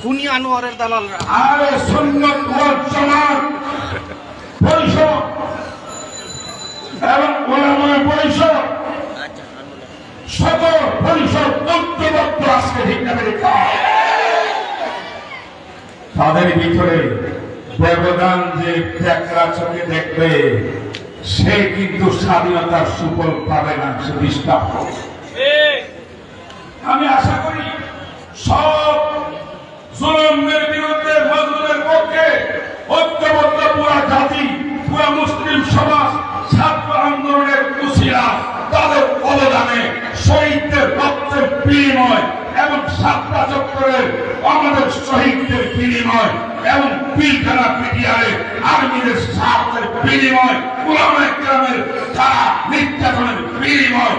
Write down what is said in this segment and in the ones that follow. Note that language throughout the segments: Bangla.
খুনি আনোয়ারের দালালরা তাদের ভিতরে ব্যবধান যে ত্যাগরা চোখে দেখবে, সে কিন্তু স্বাধীনতার সুফল পাবে না সে ডিস্টার্ব আমি আশা করি সব জুলুমের বিরুদ্ধে মজলুমের পক্ষে ঐক্যবদ্ধ পুরা জাতি, পুরা মুসলিম সমাজ ছাত্র আন্দোলনের কুশিয়া তাদের অবদানে শহীদদের রক্তের বিনিময় এবং সাতটা চক্করের আমাদের শহীদদের বিনিময় এবং পিলখানা পিটিয়ারে আর্মিদের স্বার্থের বিনিময় পুরানো গ্রামের তারা নির্যাতনের বিনিময়।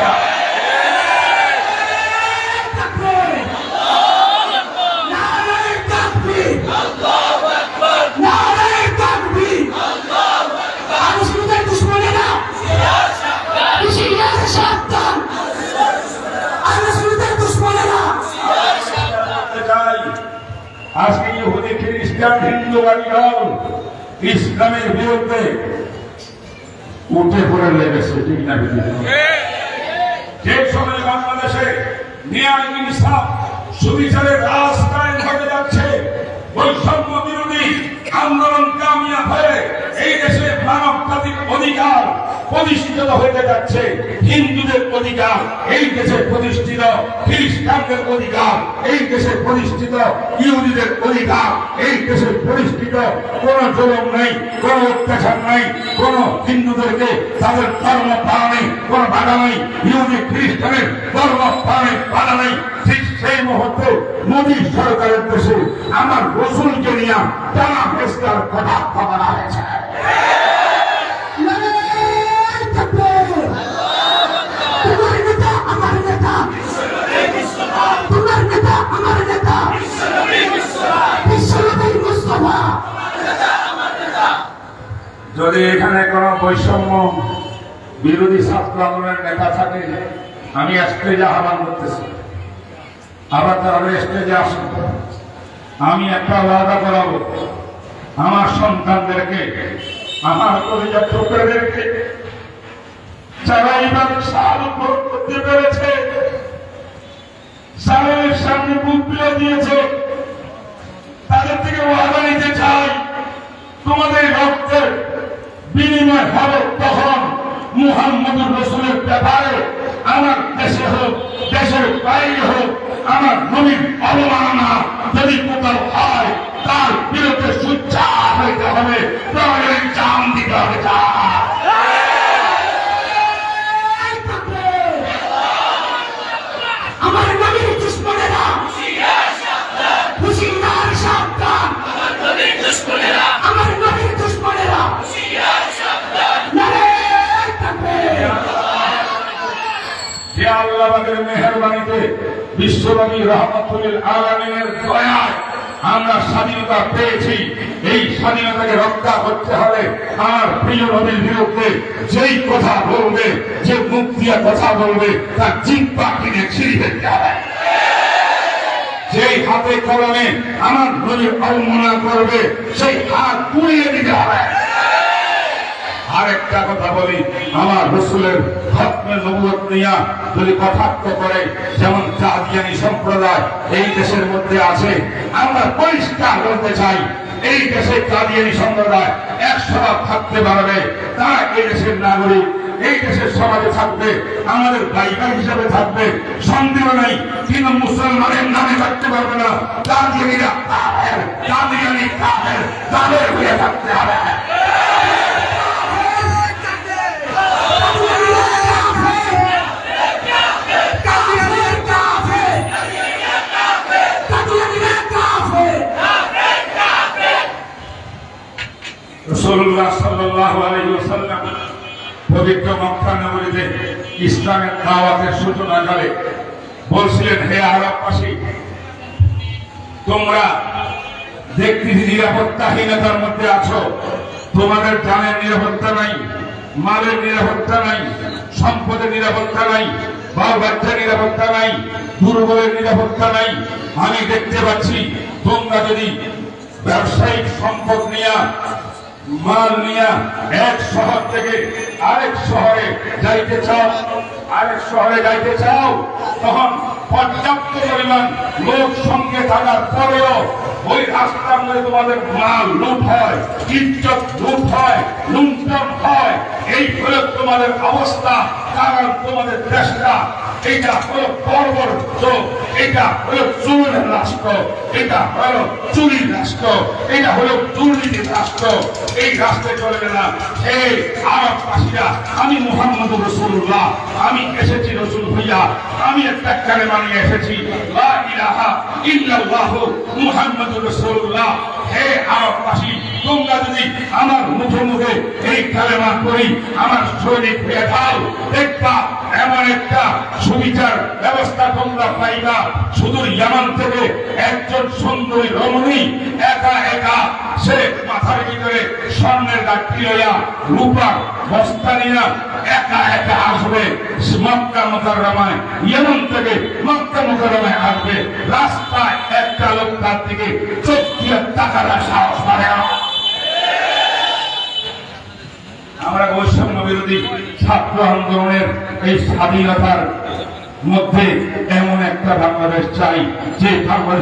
হিন্দু বাড়িঘর ইসলামের বিরুদ্ধে উঠে পড়ে লেগেছে, ঠিক না যে সময় বাংলাদেশে ন্যায় ইনসাফ সুবিচারের রাজ ঘটে যাচ্ছে, বৈষম্য বিরোধী আন্দোলন কামিয়া হয়ে এই দেশে মানবতাধিক অধিকার প্রতিষ্ঠিত হতে যাচ্ছে। হিন্দুদের অধিকার, এই দেশে প্রতিষ্ঠিত, খ্রিস্টানদের অধিকার, এই দেশে প্রতিষ্ঠিত, ইহুদিদের অধিকার, এই দেশে প্রতিষ্ঠিত। কোন জলম নেই, কোন অত্যাচার নেই, কোন হিন্দুদেরকে তাদের ধর্ম পালনে কোন বাধা নেই, ইহুদি, খ্রিস্টানের ধর্ম পালনে বাধা নেই। সেই মুহূর্তে মোদী সরকারের দেশে আমার রসুলকে নিয়ে টানা ফেসকার কথা বলা হয়েছে। যদি এখানে কোন বৈষম্য বিরোধী ছাত্র আন্দোলনের নেতা থাকে, আমি স্টেজে আহ্বান করতেছি। আবার তারা স্টেজে আসুন। আমি একটা ওয়াদা করাবো, আমার সন্তানদেরকে, আমার পরিবার ছোটদেরকে যারা এবার সাল করতে পেরেছে সালের সামনে বুক পেয়ে দিয়েছে, তাদের থেকে ওয়াদা নিতে চাই। তোমাদের রক্তের বিনিময় হবে তখন মুহাম্মদুর রসুলের ব্যাপারে। আমার দেশে হোক, দেশের বাইরে হোক, আমার নবীর অবমাননা যদি কোথাও হয়, তার বিরুদ্ধে সুচ্ছা হইতে হবে। প্রয়োজনে জাম দিতে হবে যা আল্লাহের মেহরবানিতে বিশ্বনবী রহমতুল আলমিনের দয়ায় আমরা স্বাধীনতা পেয়েছি। এই স্বাধীনতাকে রক্ষা করতে হলে আমার প্রিয় নবীর বিরুদ্ধে যেই কথা বলবে, যে মুখ দিয়ে কথা বলবে তার জিব্বা কিনে ছিঁড়ে ফেলতে হবে যেই হাতে কলমে আমার নবীর অবমাননা করবে, সেই হাত পুড়িয়ে দিতে হবে। আরেকটা কথা বলি, আমার রসুলের খতমে নবুয়ত নিয়া যদি কটাক্ষ করে, যেমন কাদিয়ানি সম্প্রদায় এই দেশের মধ্যে আছে, আমরা পরিষ্কার বলতে চাই, এই দেশে কাদিয়ানি সম্প্রদায় একশো ভাগ থাকতে পারবে, তারা এই দেশের নাগরিক, এই দেশের সমাজে থাকবে, আমাদের ভাইকা হিসাবে থাকবে, সন্দেহ নেই কিন্তু মুসলমানের নামে থাকতে পারবে না কাদিয়ানিরা দাওয়াতের সূচনা করে। বলছিলেন, হে আরববাসী, তোমরা দেখতেছি নিরাপত্তাহীনতার মধ্যে আছো। তোমাদের জানের নিরাপত্তা নাই, মালের নিরাপত্তা নাই, সম্পদের নিরাপত্তা নাই বাল বাচ্চার নিরাপত্তা নাই, দুর্বলের নিরাপত্তা নাই। আমি দেখতে পাচ্ছি, তোমরা যদি ব্যবসায়িক সম্পদ নিয়ে মাল নিয়ে এক শহর থেকে আরেক শহরে যাইতে চাও, আরেক শহরে যাইতে চাও, তখন পর্যাপ্ত পরিমাণ লোক সঙ্গে থাকার পরেও ওই রাস্তার মধ্যে তোমাদের মাল লুট হয়, ইজ্জত লুট হয়, লুণ্ঠন হয়। এই হলো তোমাদের অবস্থা, কারণ তোমাদের দেশটা, এটা হলো এটা হলো চুরের রাষ্ট্র, এটা হলো চুরির রাষ্ট্র, এটা হলো দুর্নীতির রাষ্ট্র। এই রাষ্ট্রে চলবে না। এই আরব পাশিরা আমি মোহাম্মদ রসুল্লাহ আমি এসেছি রসুল ভাইয়া আমি একটা কালেমা নিয়ে এসেছি ইল্লাল্লাহু আমার মুখে মুখে এই কালেমা করি আমার সৈনিক হয়ে দাও দেখবা এমন একটা সুবিচার ব্যবস্থা তোমরা পাইবা। শুধু ইয়ামান থেকে একজন সুন্দরী রমণী একা একা সে মাথার ভিতরে স্বর্ণের গাঠি লইয়া রূপার বস্তা নিয়া একা একা আসবে মক্কা মোকাররমায়। ইয়েমন থেকে মক্কা মোকাররমায় আসবে। রাস্তায় একটা লোক তার দিকে চোখ দিয়ে টাকার সাহস পারে আমরা বৈষম্য বিরোধী ছাত্র আন্দোলনের এই স্বাধীনতার মধ্যে এমন একটা বাংলাদেশ চাই, যে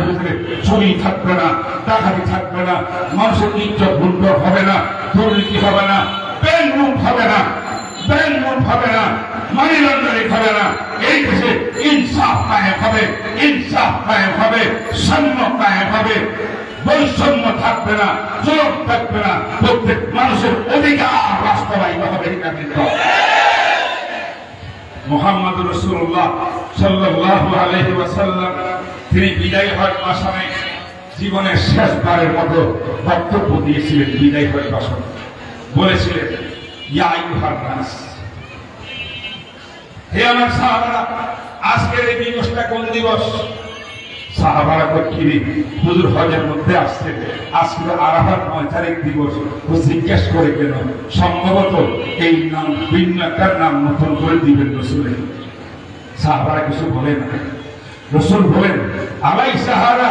ভিতরে চুরি থাকবে না, ডাকাতি থাকবে না, মানুষের ইজ্জত লুণ্ঠন হবে না, দুর্নীতি হবে না পেন লুট হবে না, ব্যাংক লুট হবে না মানি লন্ডারিং হবে না, এই দেশে ইনসাফ কায়েম হবে, ইনসাফ কায়েম হবে সাম্য কায়েম হবে, বৈষম্য থাকবে না, জোর থাকবে না, প্রত্যেক মানুষের অধিকার বাস্তবায়িত হবে এটা কিন্তু মোহাম্মদ রসুল্লাহ সাল্লাহ আলহি ওয়াসাল্লাম, তিনি বিদায় হয় ভাষণে জীবনের শেষবারের মতো বক্তব্য দিয়েছিলেন বিদায় হয় ভাষণে বলেছিলেন হে আমার আজকের এই দিবসটা কোন দিবস? সাহাবারা কক্ষিরি হুজুর মধ্যে আসছে। আজকে আরাফাত নয় দিবস। ও করে কেন? সম্ভবত এই নাম, ভিন্ন একটা নাম নতুন করে দিবেন রসুলের সাহাবারা কিছু বলে না। রসুল বলেন, আলাই সাহারা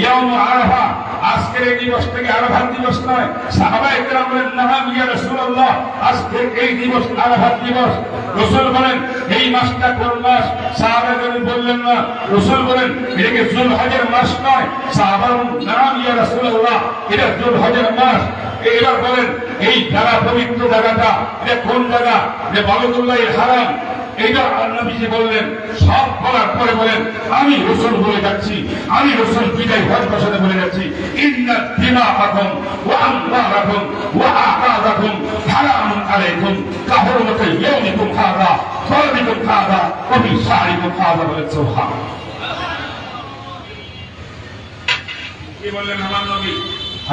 ইয়াম আরাফা? আজকের এই দিবস থেকে আরাফাত দিবস নয় সাহাবা একরাম বলেন নাহাম ইয়া রাসূলুল্লাহ, আজকের এই দিবস আরাফাত দিবস। রসুল বলেন, এই মাসটা কোন মাস? সাহাবা একরাম বললেন না, রসুল বলেন এটা কি জুলহজের মাস নয় সাহাবা নাম ইয়া রাসূলুল্লাহ, এটা জুলহজের মাস। এবার বলেন, এই জায়গা পবিত্র জায়গাটা এটা কোন জায়গা যে বালুদুল্লাহ হারাম এইটা নবীজি বললেন, সব বলার পরে বলেন, আমি রসুল বলে যাচ্ছি, আমি রসুল বিদায় হজ সাথে বলে যাচ্ছি। ইন্না ওয়া আমওয়ালাকুম ওয়া আ'রাদাকুম হারামুন আলাইকুম। হাযা বলে সুবহান কি বললেন আমার নবী?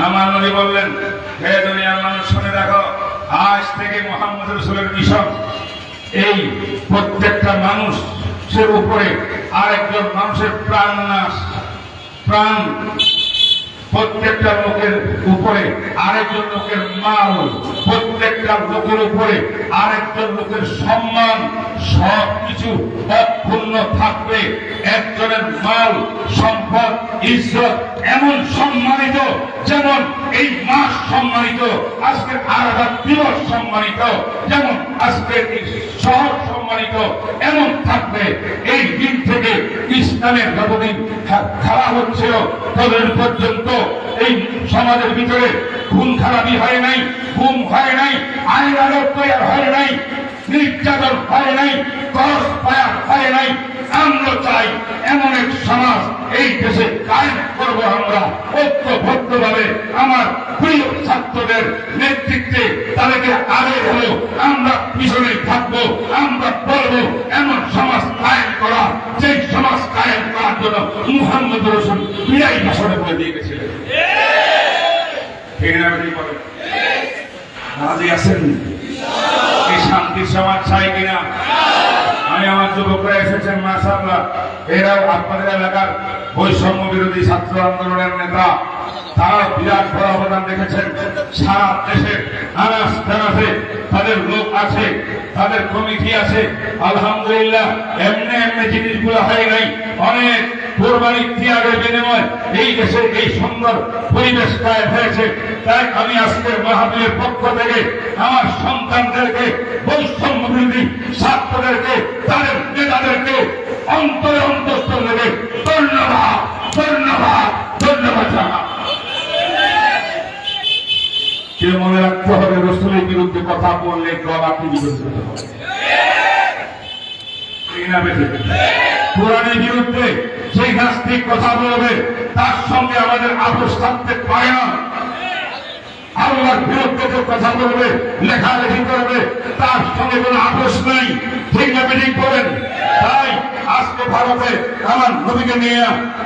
আমার নবী বললেন, হে দুনিয়ার মানুষ, শুনে আজ থেকে মোহাম্মদ রসুলের মিশন। এই প্রত্যেকটা মানুষের উপরে আরেকজন মানুষের প্রাণ নাশ প্রাণ। প্রত্যেকটা লোকের উপরে আরেকজন লোকের মাল, প্রত্যেকটা লোকের উপরে আরেকজন লোকের সম্মান সব কিছু অক্ষুণ্ণ থাকবে। একজনের মাল, সম্পদ, ইজ্জত এমন সম্মানিত যেমন এই মাস সম্মানিত, আজকের আরাধার দিবস সম্মানিত, যেমন আজকের শহর সম্মানিত, এমন থাকবে। এই দিন থেকে ইসলামের যতদিন খা- খেলা হচ্ছিল। ততদিন পর্যন্ত এই সমাজের ভিতরে খুন খারাপি হয় নাই, ঘুম হয় নাই, আইন আলোক তৈরি হয় নাই, নির্যাতন হয় নাই করস পায়া হয় নাই আমরা চাই এমন এক সমাজ এই দেশে কায়েম করব আমরা। ঐক্যবদ্ধভাবে আমার প্রিয় ছাত্রদের নেতৃত্বে তাদেরকে আগে হলো আমরা পিছনে থাকব আমরা বলব এমন সমাজ কায়েম করা সেই সমাজ কায়েম করার জন্য মুহাম্মদ রসুল বিদায় ভাষণে বলে দিয়ে গেছিলেন ঠিক না বলেন? রাজি আছেন? এই শান্তির সমাজ চাই কিনা? আমি আমার যুবকরা এসেছেন মাসাল্লাহ এরাও আপনাদের এলাকার বৈষম্য বিরোধী ছাত্র আন্দোলনের নেতা। তারা বিরাট বড় অবদান রেখেছেন। সারা দেশে স্থান আছে তাদের লোক আছে। তাদের কমিটি আছে? আলহামদুলিল্লাহ, এমনি এমনি জিনিসগুলো হয় নাই। অনেক ত্যাগের বিনিময় এই এই সুন্দর পরিবেশ হয়েছে। তাই আমি আজকের মাহাবীরের পক্ষ থেকে আমার সন্তানদেরকে, বৈষম্য ছাত্রদেরকে, তাদের নেতাদেরকে, অন্তরে অন্তস্থ থেকে ধন্যবাদ ধন্যবাদ ধন্যবাদ জানাই কে মনে রাখতে হবে রসুলের বিরুদ্ধে কথা বললে না বেঠিক? কোরআনের বিরুদ্ধে সেই কথা বলবে, তার সঙ্গে আমাদের আপোষ থাকতে না। আল্লাহর বিরুদ্ধে কথা বলবে, লেখালেখি করবে, তার সঙ্গে কোনো আপোষ নেই। ঠিক না তাই আজকে ভারতে আমার নবীকে নিয়ে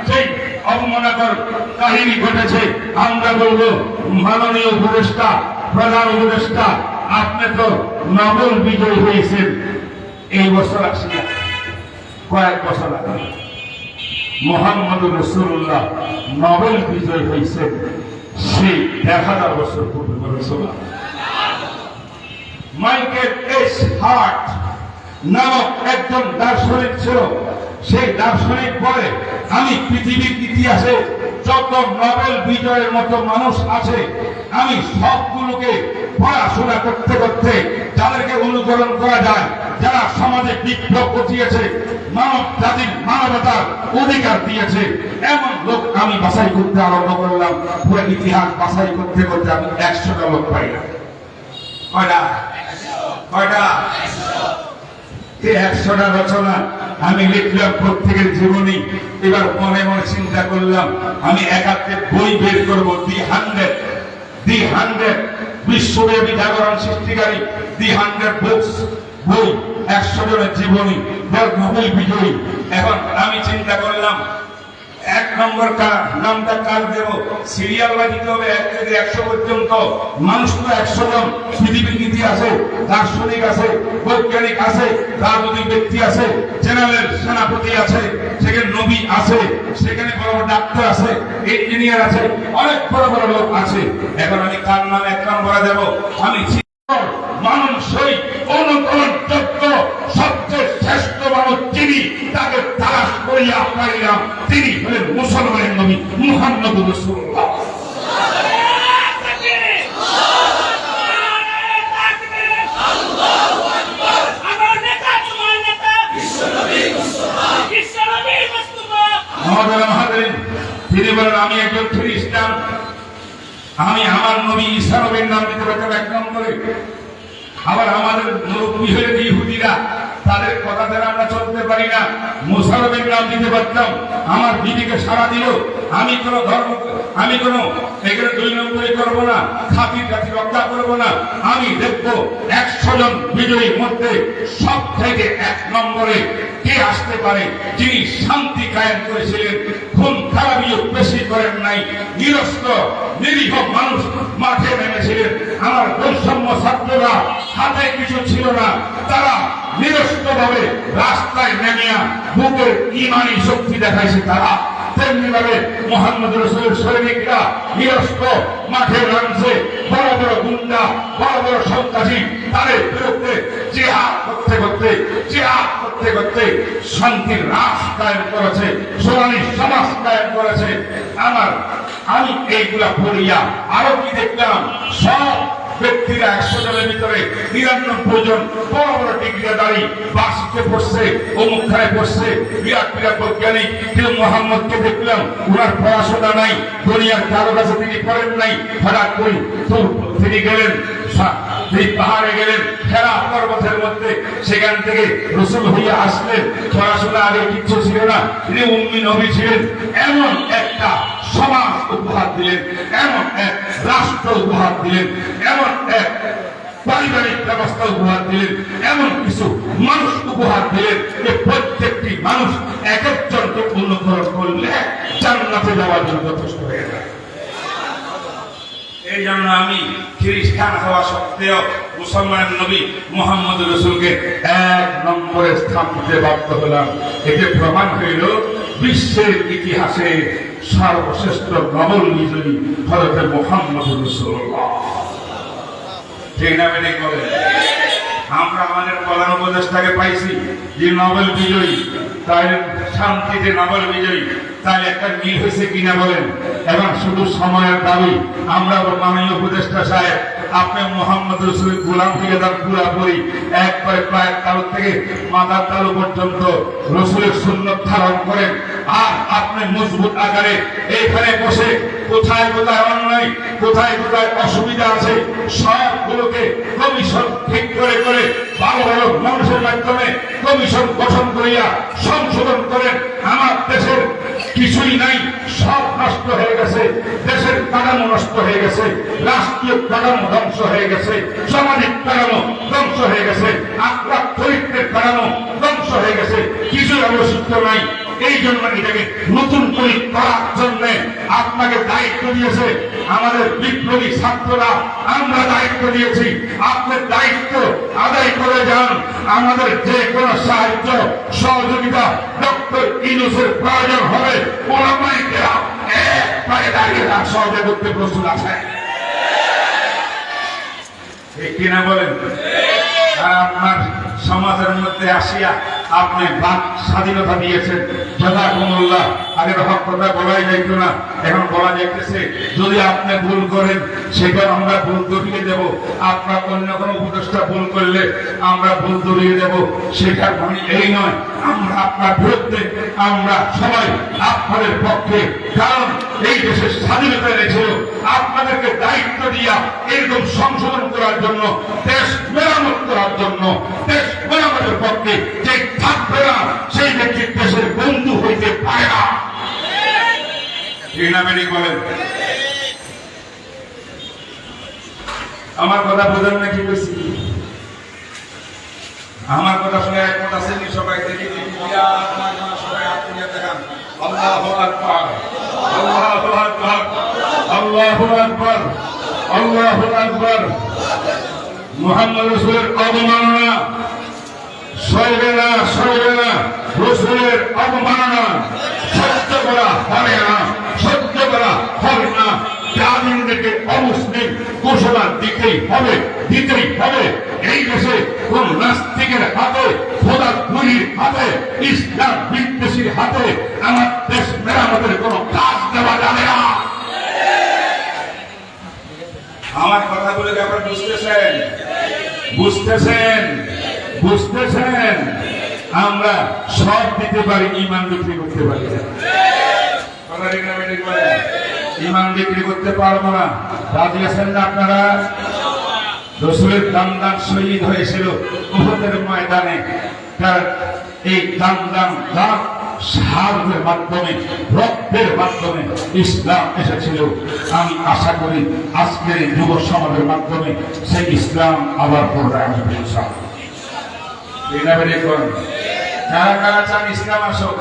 সেই অবমাননাকর কাহিনী ঘটেছে। আমরা বলব, মাননীয় উপদেষ্টা, প্রধান উপদেষ্টা, আপনি তো নবল বিজয় হয়েছেন। এই বছর আসি কয়েক বছর আগে মোহাম্মদ রসুল্লাহ নবেল বিজয় হয়েছেন। সেই এক হাজার বছর পূর্বে বলেছিল মাইকেল এস হার্ট নামক একজন দার্শনিক ছিল। সেই দার্শনিক পরে আমি পৃথিবীর ইতিহাসে যত নোবেল বিজয়ের মতো মানুষ আছে, আমি সবগুলোকে পড়াশোনা করতে করতে যাদেরকে অনুকরণ করা যায়, যারা সমাজে বিপ্লব ঘটিয়েছে, মানব জাতির মানবতার অধিকার দিয়েছে, এমন লোক আমি বাছাই করতে আরম্ভ করলাম। পুরো ইতিহাস বাছাই করতে করতে আমি একশোটা লোক পাইলাম। কয়টা? কয়টা? এই একশোটা রচনা। আমি লিখলাম প্রত্যেকের জীবনী। এবার মনে মনে চিন্তা করলাম, আমি একাত্রে বই বের করব দি হান্ড্রেড। দি হান্ড্রেড, বিশ্বব্যাপী জাগরণ সৃষ্টিকারী দি হান্ড্রেড বুকস। বই, একশো জনের জীবনী নোবেল বিজয়ী। এখন আমি চিন্তা করলাম এক নম্বর কার? নামটা কার দেব? সিরিয়াল বা দিতে হবে এক থেকে একশো পর্যন্ত। মানুষ তো একশো জন। পৃথিবীর ইতিহাসে দার্শনিক আছে, বৈজ্ঞানিক আছে, রাজনৈতিক ব্যক্তি আছে জেনারেল সেনাপতি আছে, সেখানে নবী আছে, সেখানে বড় বড় ডাক্তার আছে ইঞ্জিনিয়ার আছে, অনেক বড় বড় লোক আছে। এখন আমি কার নাম এক নম্বরে দেব? আমি মানুষই অনুকরণ যোগ্য তালাশ করিয়া তিনি হলেন মুসলমানের নবী মুহাম্মদ রসুল্লাহ তিনি বলেন, আমি আমার নবী ঈসা নবীর নাম দিতে পারতাম এক নম্বরে। আবার আমাদের মুরব্বী যে ইহুদিরা। তাদের কথা দ্বারা আমরা চলতে পারি না। মুসারবের নাম দিতে পারতাম। আমার বিবিকে সারা দিল। আমি কোন ধর্ম, আমি কোন, এখানে দুই নম্বরে করব না খাতির কাছে রক্ষা করব না। আমি দেখব একশো জন বিজয়ীর মধ্যে সব থেকে এক নম্বরে কে আসতে পারে, যিনি শান্তি কায়েম করেছিলেন, খুন খারাপিও বেশি করেন নাই, নিরস্ত, নিরীহ মানুষ মাঠে নেমেছিলেন। আমার বৈষম্য ছাত্ররা হাতে কিছু ছিল না, তারা নিরস্ত ভাবে রাস্তায় নেমিয়া বুকের ইমানি শক্তি দেখাইছে তারা। তেমনি ভাবে মোহাম্মদ রসুলের সৈনিকরা নিরস্ত মাঠে নামছে। বড় বড় গুন্ডা, বড় বড় সন্ত্রাসী তাদের বিরুদ্ধে জেহাদ করতে করতে, জেহাদ করতে করতে শান্তির রাস করেছে, সোনালী সমাজ কায়েম করেছে। আমার, আমি এইগুলা পড়িয়া আরও কি দেখলাম? সব ব্যক্তিরা একশো জনের ভিতরে নিরানব্বই জন বড় বড় ডিগ্রিদারি বাসিতে পড়ছে অমুখায় পড়ছে, বিরাট বিরাট বৈজ্ঞানিক। কেউ মোহাম্মদকে দেখলাম ওনার পড়াশোনা নাই, দুনিয়ার কারও কাছে তিনি পড়েন নাই। হঠাৎ করি তো তিনি গেলেন এই পাহাড়ে গেলেন খেলা পর্বতের মধ্যে। সেখান থেকে রসুল হইয়া আসলেন। পড়াশোনা আগে কিচ্ছু ছিল না, তিনি উম্মি নবী ছিলেন। এমন একটা সমাজ উপহার দিলেন, এমন এক রাষ্ট্র উপহার দিলেন, এমন এক পারিবারিক ব্যবস্থা উপহার দিলেন, এমন কিছু মানুষ উপহার দিলেন যে প্রত্যেকটি মানুষ এক একজনকে অনুকরণ করলে জান্নাতে যাওয়ার জন্য যথেষ্ট হয়ে যায়। এই জন্য আমি খ্রিস্টান হওয়া সত্ত্বেও মুসলমান নবী মোহাম্মদ রসুলকে এক নম্বরে স্থান দিতে বাধ্য হলাম। এতে প্রমাণ হইল বিশ্বের ইতিহাসে সর্বশ্রেষ্ঠ নবল বিজয়ী হরতে মোহাম্মদ রসুল্লাহ ঠিক না মেনে করে আমরা আমাদের প্রধান উপদেষ্টাকে পাইছি যে নোবেল বিজয়ী। তাই শান্তিতে নোবেল বিজয়ী। তাই একটা মিল হয়েছে কিনা বলেন? এবং শুধু সময়ের দাবি, আমরা মাননীয় উপদেষ্টা সাহেব, আপনি মোহাম্মদ রসুল গোলাম থেকে তার পুরাপুরি। একবারে প্রায় তালু থেকে মাথার তালু পর্যন্ত রসুলের সুন্নত ধারণ করেন। আর আপনি মজবুত আকারে। বসে কোথায় কোথায় অন্যায়, কোথায় কোথায় অসুবিধা আছে, সবগুলোকে কমিশন ঠিক করে করে ভালো ভালো মানুষের মাধ্যমে কমিশন গঠন করিয়া সংশোধন আমার দেশের কিছুই নাই, সব নষ্ট হয়ে গেছে, দেশের কাঠামো নষ্ট হয়ে গেছে, রাষ্ট্রীয় কাঠামো ধ্বংস হয়ে গেছে, সামাজিক কাঠামো ধ্বংস হয়ে গেছে আপনার চরিত্রের কাঠামো ধ্বংস হয়ে গেছে কিছু অবশিষ্ট নাই। এই জন্য এটাকে নতুন করে করার জন্য আপনাকে দায়িত্ব দিয়েছে আমাদের বিপ্লবী ছাত্ররা। আমরা দায়িত্ব দিয়েছি। আপনার দায়িত্ব আদায় করে যান। আমাদের যে কোনো সাহায্য, সহযোগিতা ডক্টর ইনুসের প্রয়োজন হবে। ওলামাইকেরা দাঁড়িয়ে তার সহযোগ করতে প্রস্তুত আছে কিনা বলেন? আপনার সমাজের মধ্যে আসিয়া আপনি বাক স্বাধীনতা দিয়েছেন। যথা যথাকুমুল্লাহ আগের হক কথা বলাই যাইতো না, এখন বলা যাইতেছে, যদি আপনি ভুল করেন সেটা আমরা ভুল ধরিয়ে দেব। আপনার অন্য কোনো উপদেষ্টা ভুল করলে আমরা ভুল ধরিয়ে দেব। সেটার মানে এই নয়, আমরা আপনার বিরুদ্ধে, আমরা সবাই আপনাদের পক্ষে, কারণ এই দেশের স্বাধীনতা এনেছিল। আপনাদেরকে দায়িত্ব দিয়া এরকম সংশোধন করার জন্য, দেশ মেরামত করার জন্য, দেশ মেরামতের পক্ষে যে থাকবে না, সেই ব্যক্তি দেশের বন্ধু হইতে পারে না। আমার কথা বোঝেন না কি বলছি আমার কথা শুনে একমত আছেন সবাই? দেখি দেখান। মুহাম্মদ রাসূলের অবমাননা না রসুলের অবমাননা সহ্য করা হবে না সহ্য করা হবে না। জামিনদেরকে অমুসলিম ঘোষণা দিতেই হবে দিতেই হবে। এই দেশে কোন নাস্তিকের হাতে খোদা গুলির হাতে, ইসলাম বিদ্বেষীর হাতে আমার দেশ মেরামতের কোনো কাজ দেওয়া যাবে না। আমার কথাগুলো কি আপনারা বুঝতেছেন? বুঝতেছেন? বুঝতেছেন? আমরা সব দিতে পারি ইমান বিক্রি করতে পারি? ইমান বিক্রি করতে পারব না। রাজি আছেন না আপনারা? রসুলের দামদান শহীদ হয়েছিল উহুদের ময়দানে। তার এই দামদান দাম সাহায্যের মাধ্যমে, রক্তের মাধ্যমে ইসলাম এসেছিল। আমি আশা করি আজকের এই যুব সমাজের মাধ্যমে সেই ইসলাম আবার পুনরায় আসবে ইনশাআল্লাহ। কারা কারা চান ইসলাম আসুক।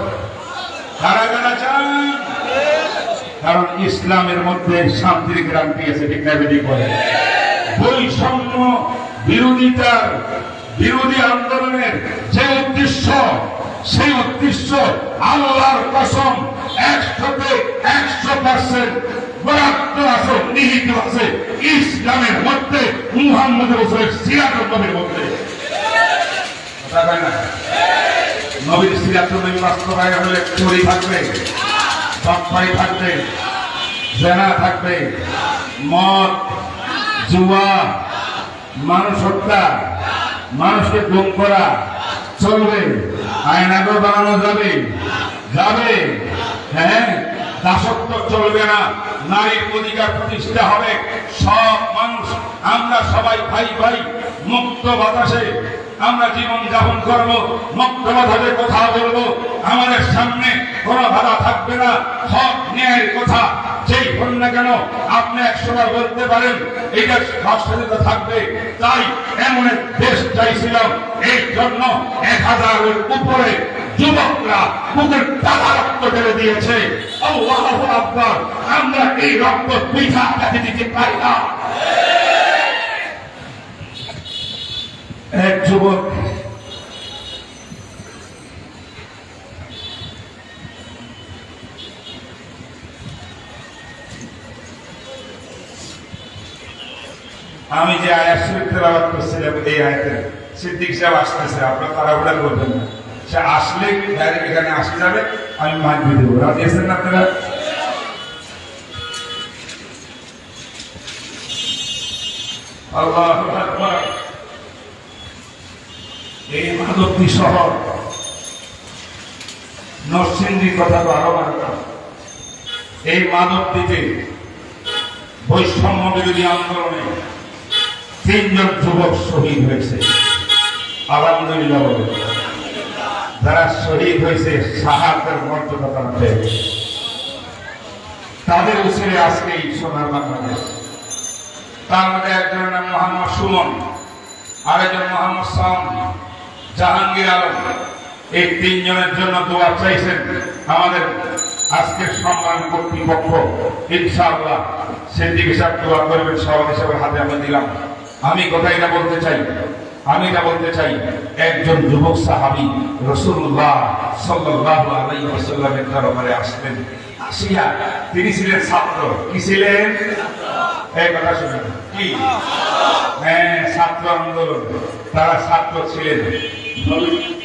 কারা কারা চান। কারণ ইসলামের মধ্যে শান্তির গ্রান্তি আছে, ঠিক না বৈষম্য বিরোধিতার, বিরোধী আন্দোলনের যে উদ্দেশ্য, সেই উদ্দেশ্য আল্লাহর কসম একশোতে একশো পার্সেন্ট বরাদ্দ আছে নিহিত আছে ইসলামের মধ্যে মুহাম্মদ রসুলের নবীর মধ্যে। কথা না? নবীর সিরাত নবী বাস্তবায়ন হলে চুরি থাকবে বাপ্পাই থাকবে, জেনা থাকবে, মদ, জুয়া, মানুষ হত্যা, মানুষকে গুম করা চলবে আয়নাগর বানানো যাবে যাবে হ্যাঁ দাসত্ব চলবে না, নারীর অধিকার প্রতিষ্ঠা হবে, সব মানুষ, আমরা সবাই ভাই ভাই মুক্ত বাতাসে আমরা জীবন যাপন করব, মুক্ত বাতাসে কথা বলব। আমাদের সামনে কোনো বাধা থাকবে না, হক ন্যায়ের কথা। যেই হন না কেন, আপনি একশো বার বলতে পারেন, এটা রাষ্ট্রীয়তা থাকবে। তাই এমন এক দেশ চাইছিলাম এই জন্য এক হাজারের উপরে যুবকরা বুকের টাকা রক্ত ঢেলে দিয়েছে। আমরা এই রক্ত পিঠা কাটে দিতে পারি না। এক যুবক আমি যে আয়াত শরীফ তেলাবাদ করছিলাম, এই আয়াতে সিদ্দিক সাহেব আসতেছে, আপনার তাড়াহুড়া করবেন না। সে আসলে ডাইরেক্ট এখানে আসে যাবে, আমি মাগবি দেবো। রাজি আছেন আপনারা? আল্লাহ এই মাদকটি শহর নরসিংদীর কথা তো আরও মানতাম এই মাদকটিতে বৈষম্য বিরোধী আন্দোলনে তিনজন যুবক শহীদ হয়েছে। আলহামদুলিল্লাহ। যারা শহীদ হয়েছে সাহায্যের মর্যাদা তারা তাদের উচিরে আজকে এই সোনার বাংলাদেশ। তার মধ্যে একজনের নাম মোহাম্মদ সুমন, আরেকজন মোহাম্মদ সাম জাহাঙ্গীর আলম, এই তিনজনের জন্য দোয়া চাইছেন আমাদের আজকের সম্মান কর্তৃপক্ষ। ইনশাআল্লাহ সিদ্দিক হিসাব দোয়া করবেন, সভাপতি হিসাবে হাতে আমি দিলাম। আমি কথা এটা বলতে চাই, আমি এটা বলতে চাই, একজন যুবক সাহাবি রসুল্লাহ সাল্লাল্লাহু আলাইহি ওয়াসাল্লামের দরবারে আসলেন। আসিয়া তিনি ছিলেন ছাত্র। কি ছিলেন? এই কথা শুনুন। কি? হ্যাঁ ছাত্র আন্দোলন। তারা ছাত্র ছিলেন। নবী-